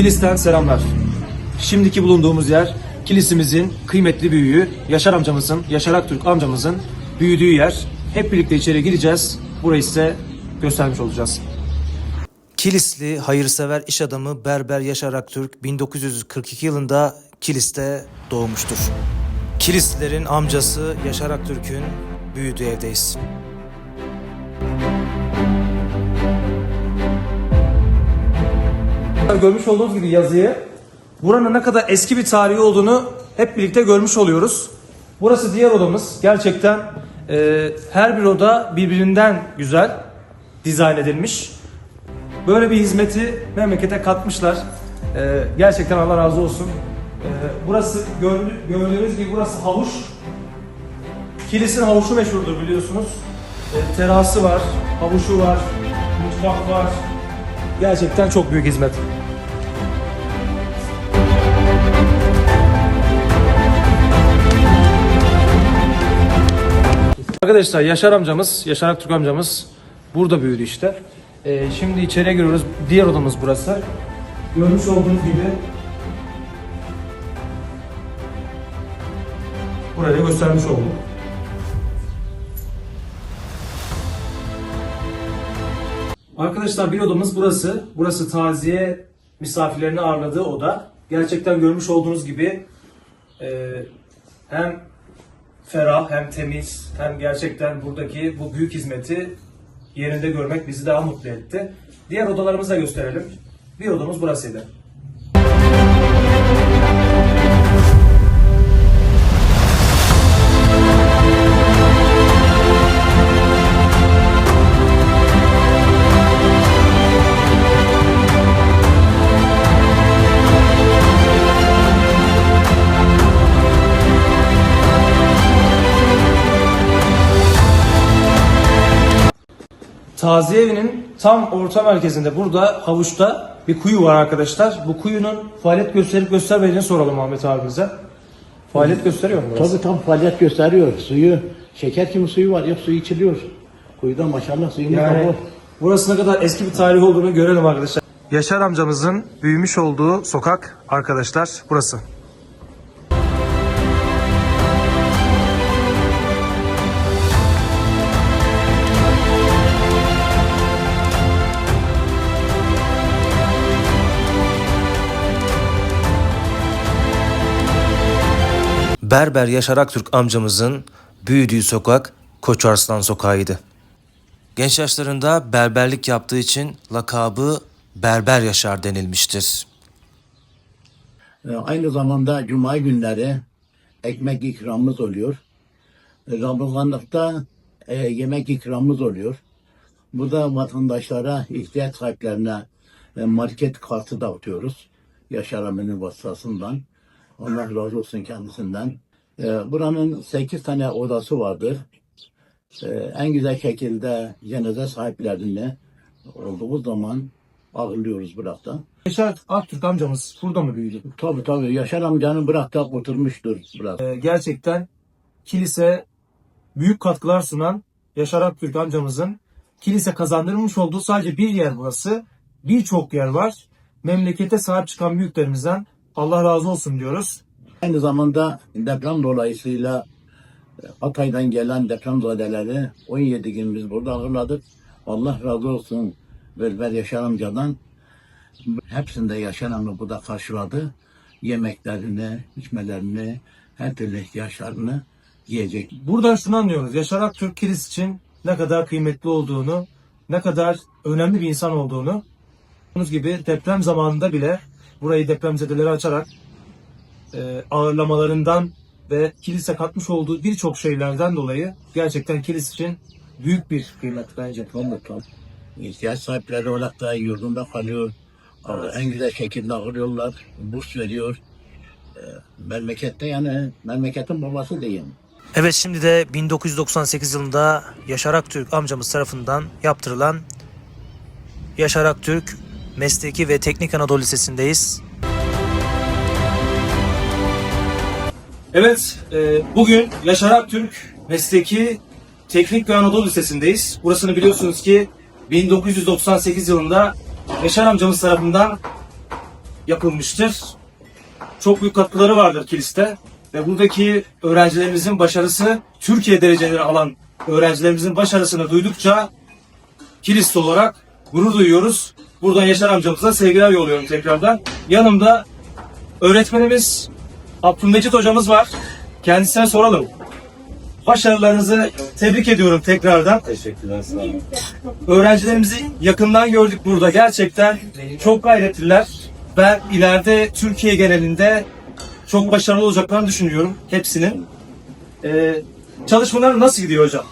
Kilis'ten selamlar. Şimdiki bulunduğumuz yer Kilis'imizin kıymetli büyüğü Yaşar amcamızın, Yaşar Aktürk amcamızın büyüdüğü yer. Hep birlikte içeri gireceğiz. Burayı size göstermiş olacağız. Kilisli hayırsever iş adamı Berber Yaşar Aktürk 1942 yılında Kilis'te doğmuştur. Kilislilerin amcası Yaşar Aktürk'ün büyüdüğü evdeyiz. Görmüş olduğunuz gibi yazıyı buranın ne kadar eski bir tarihi olduğunu hep birlikte görmüş oluyoruz. Burası diğer odamız. Gerçekten e, her bir oda birbirinden güzel dizayn edilmiş. Böyle bir hizmeti memlekete katmışlar. E, gerçekten Allah razı olsun. E, burası gördü- gördüğünüz gibi burası havuç. Kilis'in havuçu meşhurdur biliyorsunuz. E, terası var, havuşu var, mutfak var. Gerçekten çok büyük hizmet. Arkadaşlar Yaşar amcamız, Yaşar Aktürk amcamız burada büyüdü işte. Ee, şimdi içeriye giriyoruz. Diğer odamız burası. Görmüş olduğunuz gibi burayı göstermiş oldum. Arkadaşlar bir odamız burası. Burası taziye misafirlerini ağırladığı oda. Gerçekten görmüş olduğunuz gibi e, hem ferah hem temiz hem gerçekten buradaki bu büyük hizmeti yerinde görmek bizi daha mutlu etti. Diğer odalarımızı da gösterelim. Bir odamız burasıydı. Taziye evinin tam orta merkezinde burada havuçta bir kuyu var arkadaşlar. Bu kuyunun faaliyet gösterip göstermediğini soralım Ahmet abimize. Faaliyet gösteriyor mu burası? Tabii tam faaliyet gösteriyor. Suyu, şeker kimi suyu var. Yok suyu içiliyor. Kuyuda maşallah da Yani bol. burası ne kadar eski bir tarih olduğunu görelim arkadaşlar. Yaşar amcamızın büyümüş olduğu sokak arkadaşlar burası. Berber Yaşar Aktürk amcamızın büyüdüğü sokak Koçarslan Sokağı'ydı. Genç yaşlarında berberlik yaptığı için lakabı Berber Yaşar denilmiştir. Ee, Aynı zamanda cuma günleri ekmek ikramımız oluyor. Ee, Ramazanlıkta e, yemek ikramımız oluyor. Burada vatandaşlara, ihtiyaç sahiplerine e, market kartı dağıtıyoruz. Yaşar Amin'in vasıtasından. Allah razı olsun kendisinden. Ee, Buranın 8 tane odası vardır. Ee, En güzel şekilde cenaze sahiplerini olduğu zaman ağırlıyoruz burada. Yaşar Aktürk amcamız burada mı büyüdü? Tabii tabii Yaşar amcanın bıraktığı oturmuştur burası. Ee, gerçekten kilise büyük katkılar sunan Yaşar Aktürk amcamızın kilise kazandırmış olduğu sadece bir yer burası. Birçok yer var. Memlekete sahip çıkan büyüklerimizden Allah razı olsun diyoruz. Aynı zamanda deprem dolayısıyla e, Hatay'dan gelen depremzadeleri 17 gün biz burada ağırladık. Allah razı olsun Berber Yaşar amcadan. Hepsinde Yaşar amca burada karşıladı. Yemeklerini, içmelerini, her türlü ihtiyaçlarını yiyecek. Buradan şunu anlıyoruz. Yaşar Aktürk kilis için ne kadar kıymetli olduğunu, ne kadar önemli bir insan olduğunu. Gördüğünüz gibi deprem zamanında bile burayı depremzedeleri açarak e, ağırlamalarından ve kilise katmış olduğu birçok şeylerden dolayı gerçekten kilis için büyük bir kıymet bence. Tabii. İhtiyaç sahipleri olarak da yurdunda kalıyor. En güzel şekilde ağırlıyorlar. Burs veriyor. Ee, Memlekette yani memleketin babası diyeyim. Evet şimdi de 1998 yılında Yaşar Aktürk amcamız tarafından yaptırılan Yaşar Aktürk Mesleki ve Teknik Anadolu Lisesi'ndeyiz. Evet, e, bugün Yaşar Aktürk Mesleki Teknik ve Anadolu Lisesi'ndeyiz. Burasını biliyorsunuz ki 1998 yılında Yaşar amcamız tarafından yapılmıştır. Çok büyük katkıları vardır kiliste ve buradaki öğrencilerimizin başarısı Türkiye dereceleri alan öğrencilerimizin başarısını duydukça kilist olarak gurur duyuyoruz. Buradan Yaşar amcamıza sevgiler yolluyorum tekrardan. Yanımda öğretmenimiz Abdülmecit hocamız var. Kendisine soralım. Başarılarınızı tebrik ediyorum tekrardan. Teşekkürler sağ olun. Öğrencilerimizi yakından gördük burada. Gerçekten çok gayretliler. Ben ileride Türkiye genelinde çok başarılı olacaklarını düşünüyorum hepsinin. Ee, çalışmalar nasıl gidiyor hocam?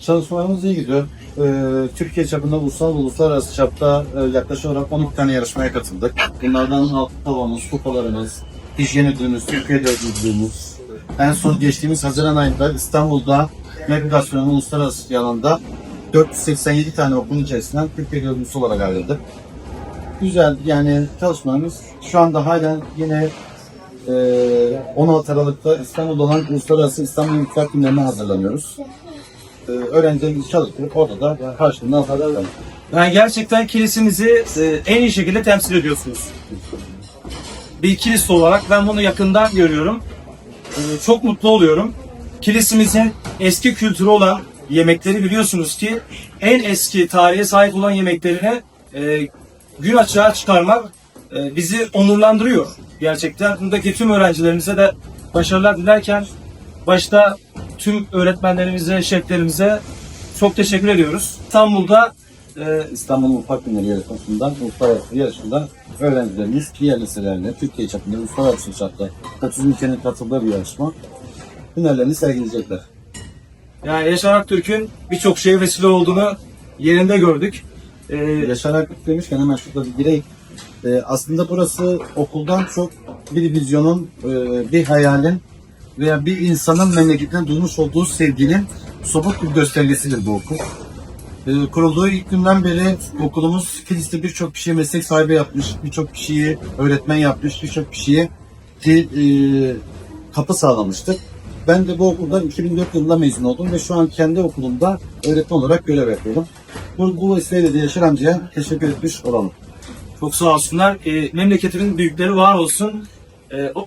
Çalışmalarımız iyi gidiyor. Ee, Türkiye çapında ulusal uluslararası çapta e, yaklaşık olarak 12 tane yarışmaya katıldık. Bunlardan altın tavamız, kupalarımız, hijyen ödülümüz, Türkiye ödülümüz. En son geçtiğimiz Haziran ayında İstanbul'da navigasyonun uluslararası alanında 487 tane okulun içerisinden Türkiye ödülümüzü olarak ayrıldık. Güzel yani çalışmalarımız şu anda halen yine e, 16 Aralık'ta İstanbul'da olan Uluslararası İstanbul Müftülük Günlerine hazırlanıyoruz. Ee, öğrencilerimizi çalıştırıp orada da karşılığını alacaklar. Yani gerçekten kilisimizi e, en iyi şekilde temsil ediyorsunuz. Bir kilis olarak ben bunu yakından görüyorum. E, Çok mutlu oluyorum. Kilisimizin eski kültürü olan yemekleri biliyorsunuz ki en eski tarihe sahip olan yemeklerini e, gün açığa çıkarmak e, bizi onurlandırıyor. Gerçekten buradaki tüm öğrencilerimize de başarılar dilerken başta tüm öğretmenlerimize, şeflerimize çok teşekkür ediyoruz. İstanbul'da e, İstanbul Mutfak Günleri yarışmasından uluslararası yarışmada öğrencilerimiz diğer liselerle Türkiye çapında uluslararası çapta 30 ülkenin katıldığı bir yarışma. Hünerlerini sergileyecekler. Yani Yaşar Aktürk'ün birçok şeye vesile olduğunu yerinde gördük. Ee, Yaşar Akgüt demişken hemen şurada bir gireyim. Ee, aslında burası okuldan çok bir vizyonun, e, bir hayalin veya bir insanın memleketine duymuş olduğu sevginin somut bir göstergesidir bu okul. Ee, kurulduğu ilk günden beri okulumuz Kilis'te birçok kişiyi meslek sahibi yapmış, birçok kişiyi öğretmen yapmış, birçok kişiye ki, e, kapı sağlamıştır. Ben de bu okuldan 2004 yılında mezun oldum ve şu an kendi okulumda öğretmen olarak görev yapıyorum. Bu, bu vesileyle de Yaşar amcaya teşekkür etmiş olalım. çok sağ olsunlar. Ee, memleketimin büyükleri var olsun. Ee, o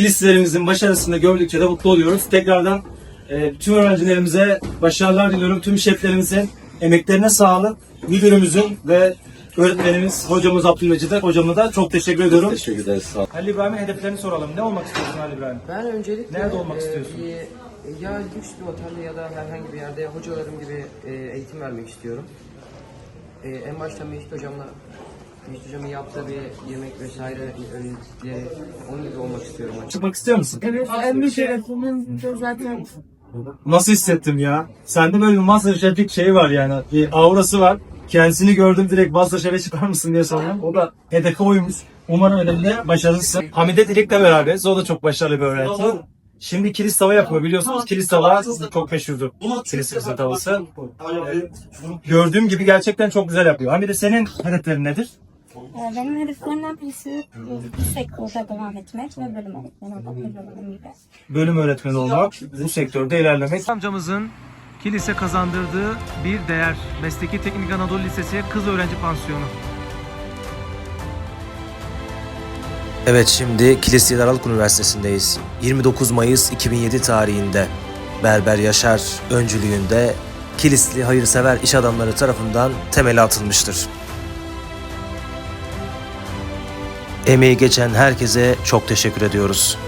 kilislerimizin başarısını gördükçe de mutlu oluyoruz. Tekrardan e, tüm öğrencilerimize başarılar diliyorum. Tüm şeflerimizin emeklerine sağlık. Müdürümüzün ve öğretmenimiz hocamız Abdülmecit'e hocama da çok teşekkür ediyorum. Teşekkür ederiz. Sağ olun. Halil İbrahim'in hedeflerini soralım. Ne olmak istiyorsun Halil İbrahim? Ben öncelikle Nerede olmak e, istiyorsun? bir- ya lüks bir otelde ya da herhangi bir yerde hocalarım gibi e, eğitim vermek istiyorum. E, en başta Mecit hocamla Mecit hocamın yaptığı bir yemek vesaire öğrencileri onun gibi olmak istiyorum. Çıkmak istiyor musun? Evet, en büyük hedefimiz de zaten Nasıl hissettim ya? Sende böyle bir Masterchef'lik şey var yani. Bir aurası var. Kendisini gördüm direkt Masterchef'e çıkar mısın diye soruyorum. O da hedefe oymuş. Umarım önemli başarısın. Hamide Dilek'le beraberiz. O da çok başarılı bir öğrenci. Şimdi kilis tava yapıyor biliyorsunuz. Kilis tava çok meşhurdur. Kilisimizin tavası. Ee, Gördüğüm gibi gerçekten çok güzel yapıyor. Hamide senin hedeflerin nedir? Benim hedeflerimden birisi bu sektörde devam etmek ve bölüm öğretmeni olmak gibi. bölüm öğretmeni olmak, bu sektörde ilerlemek. Amcamızın kilise kazandırdığı bir değer. Mesleki Teknik Anadolu Lisesi Kız Öğrenci Pansiyonu. Evet şimdi Kilisli Aralık Üniversitesi'ndeyiz. 29 Mayıs 2007 tarihinde Berber Yaşar öncülüğünde Kilisli hayırsever iş adamları tarafından temeli atılmıştır. Emeği geçen herkese çok teşekkür ediyoruz.